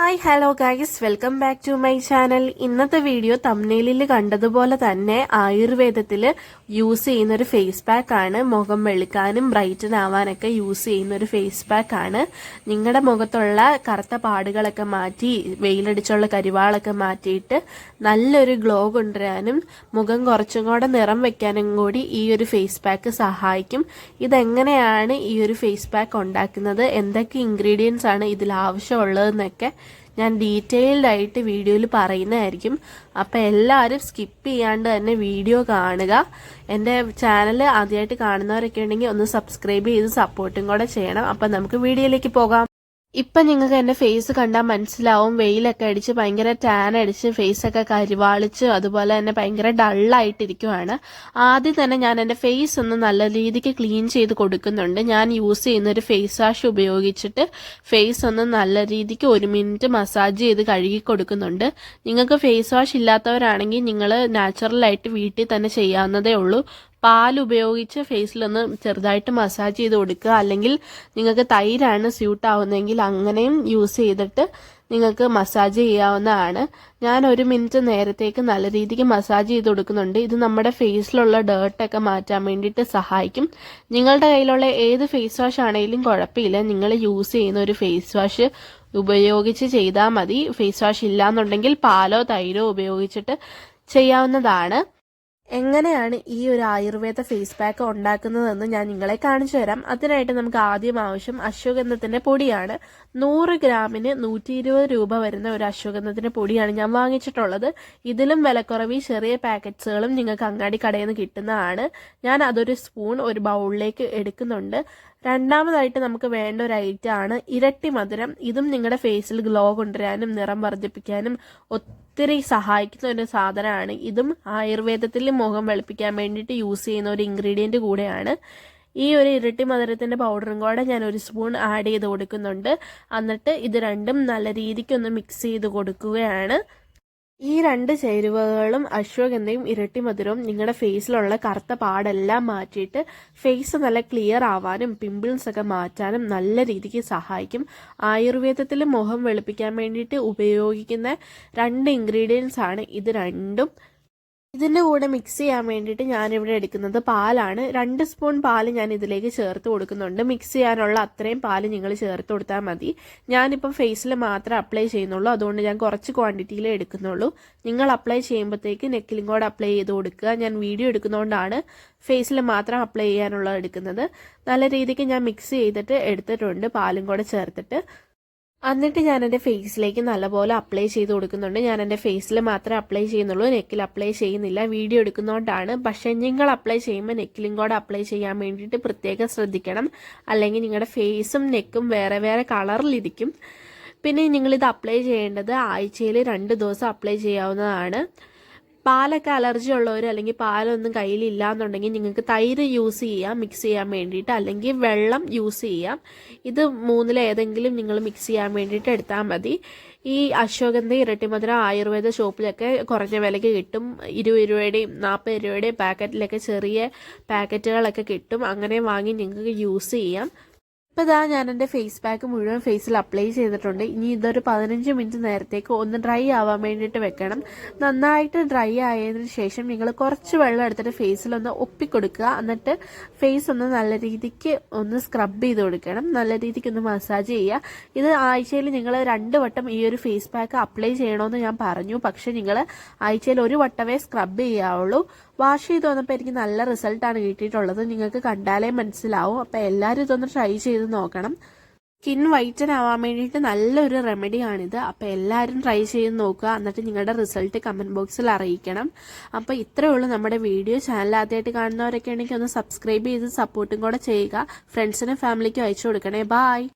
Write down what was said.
Hi hello guys. Welcome back to my channel. ഇന്നത്തെ video തമ്നയിലിൽ കണ്ടതുപോലെ തന്നെ ആയുർവേദത്തിൽ യൂസ് ചെയ്യുന്ന ഒരു ഫേസ് പാക്ക് ആണ്. മുഖം വെളുക്കാനും ബ്രൈറ്റൻ ആവാനൊക്കെ യൂസ് ചെയ്യുന്ന ഒരു ഫേസ് പാക്ക് ആണ്. നിങ്ങളുടെ മുഖത്തുള്ള കറുത്ത പാടുകളൊക്കെ മാറ്റി വെയിലടിച്ചുള്ള കരിവാളൊക്കെ മാറ്റിയിട്ട് നല്ലൊരു ഗ്ലോ കൊണ്ടുവരാനും മുഖം കുറച്ചും കൂടെ നിറം വെക്കാനും കൂടി ഈ ഒരു ഫേസ് പാക്ക് സഹായിക്കും. ഇതെങ്ങനെയാണ് ഈ ഒരു ഫേസ് പാക്ക് ഉണ്ടാക്കുന്നത്? എന്തൊക്കെ ഇൻഗ്രീഡിയൻസ് ആണ് ഇതിൽ ആവശ്യമുള്ളതെന്നൊക്കെ ഞാൻ ഡീറ്റെയിൽഡ് ആയിട്ട് വീഡിയോയിൽ പറയുന്നതായിരിക്കും. അപ്പോൾ എല്ലാവരും സ്കിപ്പ് ചെയ്യാണ്ട് തന്നെ വീഡിയോ കാണുക. എന്റെ ചാനൽ ആദ്യമായിട്ട് കാണുന്നവരൊക്കെ ഉണ്ടെങ്കിൽ ഒന്ന് സബ്സ്ക്രൈബ് ചെയ്ത് സപ്പോർട്ടും കൂടെ ചെയ്യണം. അപ്പം നമുക്ക് വീഡിയോയിലേക്ക് പോകാം. ഇപ്പൊ നിങ്ങൾക്ക് എന്റെ ഫേസ് കണ്ടാൽ മനസ്സിലാവും. വെയിലൊക്കെ അടിച്ച് ഭയങ്കര ടാൻ അടിച്ച് ഫേസ് ഒക്കെ കരിവാളിച്ച് അതുപോലെ തന്നെ ഭയങ്കര ഡള്ളായിട്ടിരിക്കുവാണ് ആദ്യം തന്നെ ഞാൻ എന്റെ ഫേസ് ഒന്ന് നല്ല രീതിക്ക് ക്ലീൻ ചെയ്ത് കൊടുക്കുന്നുണ്ട്. ഞാൻ യൂസ് ചെയ്യുന്ന ഒരു ഫേസ് വാഷ് ഉപയോഗിച്ചിട്ട് ഫേസ് ഒന്ന് നല്ല രീതിക്ക് ഒരു മിനിറ്റ് മസാജ് ചെയ്ത് കഴുകി കൊടുക്കുന്നുണ്ട്. നിങ്ങൾക്ക് ഫേസ് വാഷ് ഇല്ലാത്തവരാണെങ്കിൽ നിങ്ങൾ നാച്ചുറലായിട്ട് വീട്ടിൽ തന്നെ ചെയ്യാവുന്നതേ ഉള്ളൂ. പാൽ ഉപയോഗിച്ച് ഫേസിലൊന്ന് ചെറുതായിട്ട് മസാജ് ചെയ്ത് കൊടുക്കുക. അല്ലെങ്കിൽ നിങ്ങൾക്ക് തൈരാണ് സ്യൂട്ട് ആവുന്നതെങ്കിൽ അങ്ങനെയും യൂസ് ചെയ്തിട്ട് നിങ്ങൾക്ക് മസാജ് ചെയ്യാവുന്നതാണ്. ഞാൻ ഒരു മിനിറ്റ് നേരത്തേക്ക് നല്ല രീതിക്ക് മസാജ് ചെയ്ത് കൊടുക്കുന്നുണ്ട്. ഇത് നമ്മുടെ ഫേസിലുള്ള ഡേർട്ടൊക്കെ മാറ്റാൻ വേണ്ടിയിട്ട് സഹായിക്കും. നിങ്ങളുടെ കയ്യിലുള്ള ഏത് ഫേസ് വാഷ് ആണെങ്കിലും കുഴപ്പമില്ല. നിങ്ങൾ യൂസ് ചെയ്യുന്ന ഒരു ഫേസ് വാഷ് ഉപയോഗിച്ച് ചെയ്താൽ മതി. ഫേസ് വാഷ് ഇല്ലാന്നുണ്ടെങ്കിൽ പാലോ തൈരോ ഉപയോഗിച്ചിട്ട് ചെയ്യാവുന്നതാണ്. എങ്ങനെയാണ് ഈ ഒരു ആയുർവേദ ഫേസ് പാക്ക് ഉണ്ടാക്കുന്നതെന്ന് ഞാൻ നിങ്ങളെ കാണിച്ചു തരാം. അതിനായിട്ട് നമുക്ക് ആദ്യം ആവശ്യം അശ്വഗന്ധത്തിന്റെ പൊടിയാണ്. നൂറ് ഗ്രാമിന് നൂറ്റി ഇരുപത് രൂപ വരുന്ന ഒരു അശ്വഗന്ധത്തിന്റെ പൊടിയാണ് ഞാൻ വാങ്ങിച്ചിട്ടുള്ളത്. ഇതിലും വിലക്കുറവി ചെറിയ പാക്കറ്റ്സുകളും നിങ്ങൾക്ക് അങ്ങാടി കടയിൽ നിന്ന് കിട്ടുന്നതാണ്. ഞാൻ അതൊരു സ്പൂൺ ഒരു ബൗളിലേക്ക് എടുക്കുന്നുണ്ട്. രണ്ടാമതായിട്ട് നമുക്ക് വേണ്ട ഒരു ഐറ്റം ആണ് ഇരട്ടി മധുരം. ഇതും നിങ്ങളുടെ ഫേസിൽ ഗ്ലോ കൊണ്ടുവരാനും നിറം വർദ്ധിപ്പിക്കാനും ഒത്തിരി സഹായിക്കുന്ന ഒരു സാധനമാണ്. ഇതും ആയുർവേദത്തിൽ മുഖം വെളുപ്പിക്കാൻ വേണ്ടിയിട്ട് യൂസ് ചെയ്യുന്ന ഒരു ഇൻഗ്രീഡിയന്റ് കൂടെയാണ്. ഈ ഒരു ഇരട്ടി മധുരത്തിന്റെ പൗഡറും കൂടെ ഞാൻ ഒരു സ്പൂൺ ആഡ് ചെയ്ത് കൊടുക്കുന്നുണ്ട്. എന്നിട്ട് ഇത് രണ്ടും നല്ല രീതിക്കൊന്ന് മിക്സ് ചെയ്ത് കൊടുക്കുകയാണ്. ഈ രണ്ട് ചേരുവകളും അശ്വഗന്ധയും ഇരട്ടി മധുരവും നിങ്ങളുടെ ഫേസിലുള്ള കറുത്ത പാടെല്ലാം മാറ്റിയിട്ട് ഫേസ് നല്ല ക്ലിയർ ആവാനും പിമ്പിൾസ് ഒക്കെ മാറ്റാനും നല്ല രീതിക്ക് സഹായിക്കും. ആയുർവേദത്തിൽ മുഖം വെളുപ്പിക്കാൻ വേണ്ടിയിട്ട് ഉപയോഗിക്കുന്ന രണ്ട് ഇൻഗ്രീഡിയൻസ് ആണ് ഇത് രണ്ടും. ഇതിന്റെ കൂടെ മിക്സ് ചെയ്യാൻ വേണ്ടിയിട്ട് ഞാനിവിടെ എടുക്കുന്നത് പാലാണ്. രണ്ട് സ്പൂൺ പാൽ ഞാൻ ഇതിലേക്ക് ചേർത്ത് കൊടുക്കുന്നുണ്ട്. മിക്സ് ചെയ്യാനുള്ള അത്രയും പാൽ നിങ്ങൾ ചേർത്ത് കൊടുത്താൽ മതി. ഞാനിപ്പം ഫേസിൽ മാത്രം അപ്ലൈ ചെയ്യുന്നുള്ളൂ. അതുകൊണ്ട് ഞാൻ കുറച്ച് ക്വാണ്ടിറ്റിയിൽ എടുക്കുന്നുള്ളൂ. നിങ്ങൾ അപ്ലൈ ചെയ്യുമ്പോഴത്തേക്ക് നെക്കിലും കൂടെ അപ്ലൈ ചെയ്ത് കൊടുക്കുക. ഞാൻ വീഡിയോ എടുക്കുന്നതുകൊണ്ടാണ് ഫേസിൽ മാത്രം അപ്ലൈ ചെയ്യാനുള്ളത് എടുക്കുന്നത്. നല്ല രീതിക്ക് ഞാൻ മിക്സ് ചെയ്തിട്ട് എടുത്തിട്ടുണ്ട്. പാലും കൂടെ ചേർത്തിട്ട്. എന്നിട്ട് ഞാൻ എന്റെ ഫേസിലേക്ക് നല്ലപോലെ അപ്ലൈ ചെയ്ത് കൊടുക്കുന്നുണ്ട്. ഞാൻ എന്റെ ഫേസിൽ മാത്രമേ അപ്ലൈ ചെയ്യുന്നുള്ളൂ. നെക്കിൽ അപ്ലൈ ചെയ്യുന്നില്ല. വീഡിയോ എടുക്കുന്നതുകൊണ്ടാണ് പക്ഷേ നിങ്ങൾ അപ്ലൈ ചെയ്യുമ്പോൾ നെക്കിലും കൂടെ അപ്ലൈ ചെയ്യാൻ വേണ്ടിയിട്ട് പ്രത്യേകം ശ്രദ്ധിക്കണം. അല്ലെങ്കിൽ നിങ്ങളുടെ ഫേസും നെക്കും വേറെ വേറെ കളറിലിരിക്കും പിന്നെ നിങ്ങളിത് അപ്ലൈ ചെയ്യേണ്ടത് ആഴ്ചയിൽ രണ്ട് ദിവസം അപ്ലൈ ചെയ്യാവുന്നതാണ്. പാലൊക്കെ അലർജി ഉള്ളവർ അല്ലെങ്കിൽ പാലൊന്നും കയ്യിലില്ല എന്നുണ്ടെങ്കിൽ നിങ്ങൾക്ക് തൈര് യൂസ് ചെയ്യാം മിക്സ് ചെയ്യാൻ വേണ്ടിയിട്ട്. അല്ലെങ്കിൽ വെള്ളം യൂസ് ചെയ്യാം. ഇത് മൂന്നിലേതെങ്കിലും നിങ്ങൾ മിക്സ് ചെയ്യാൻ വേണ്ടിയിട്ട് എടുത്താൽ മതി. ഈ അശ്വഗന്ധ ഇരട്ടിമധുര ആയുർവേദ ഷോപ്പിലൊക്കെ കുറഞ്ഞ വിലയ്ക്ക് കിട്ടും. ഇരുപത് രൂപയുടെയും നാൽപ്പത് രൂപയുടെയും പാക്കറ്റിലൊക്കെ ചെറിയ പാക്കറ്റുകളൊക്കെ കിട്ടും. അങ്ങനെ വാങ്ങി നിങ്ങൾക്ക് യൂസ് ചെയ്യാം. ഇപ്പോൾ ഇതാ ഞാൻ എന്റെ ഫേസ് പാക്ക് മുഴുവൻ ഫേസിൽ അപ്ലൈ ചെയ്തിട്ടുണ്ട്. ഇനി ഇതൊരു പതിനഞ്ച് മിനിറ്റ് നേരത്തേക്ക് ഒന്ന് ഡ്രൈ ആവാൻ വേണ്ടിയിട്ട് വെക്കണം. നന്നായിട്ട് ഡ്രൈ ആയതിനു ശേഷം നിങ്ങൾ കുറച്ച് വെള്ളം എടുത്തിട്ട് ഫേസിലൊന്ന് ഒപ്പിക്കൊടുക്കുക. എന്നിട്ട് ഫേസ് ഒന്ന് നല്ല രീതിക്ക് ഒന്ന് സ്ക്രബ് ചെയ്ത് കൊടുക്കണം. നല്ല രീതിക്ക് ഒന്ന് മസാജ് ചെയ്യുക. ഇത് ആഴ്ചയിൽ നിങ്ങൾ രണ്ട് വട്ടം ഈ ഒരു ഫേസ് പാക്ക് അപ്ലൈ ചെയ്യണമെന്ന് ഞാൻ പറഞ്ഞു. പക്ഷെ നിങ്ങൾ ആഴ്ചയിൽ ഒരു വട്ടമേ സ്ക്രബ് ചെയ്യാവുള്ളൂ. വാഷ് ചെയ്ത് വന്നപ്പോൾ എനിക്ക് നല്ല റിസൾട്ടാണ് കിട്ടിയിട്ടുള്ളത്. നിങ്ങൾക്ക് കണ്ടാലേ മനസ്സിലാവും. അപ്പോൾ എല്ലാവരും ഇതൊന്ന് ട്രൈ ചെയ്ത് നോക്കണം. സ്കിൻ വൈറ്റൻ ആവാൻ വേണ്ടിയിട്ട് നല്ലൊരു റെമഡിയാണിത്. അപ്പോൾ എല്ലാവരും ട്രൈ ചെയ്ത് നോക്കുക. എന്നിട്ട് നിങ്ങളുടെ റിസൾട്ട് കമന്റ് ബോക്സിൽ അറിയിക്കണം. അപ്പോൾ ഇത്രയേ ഉള്ളൂ നമ്മുടെ വീഡിയോ. ചാനൽ ആദ്യമായിട്ട് കാണുന്നവരൊക്കെ ഉണ്ടെങ്കിൽ ഒന്ന് സബ്സ്ക്രൈബ് ചെയ്ത് സപ്പോർട്ടും കൂടെ ചെയ്യുക. ഫ്രണ്ട്സിനും ഫാമിലിക്കും അയച്ചു കൊടുക്കണേ. ബായ്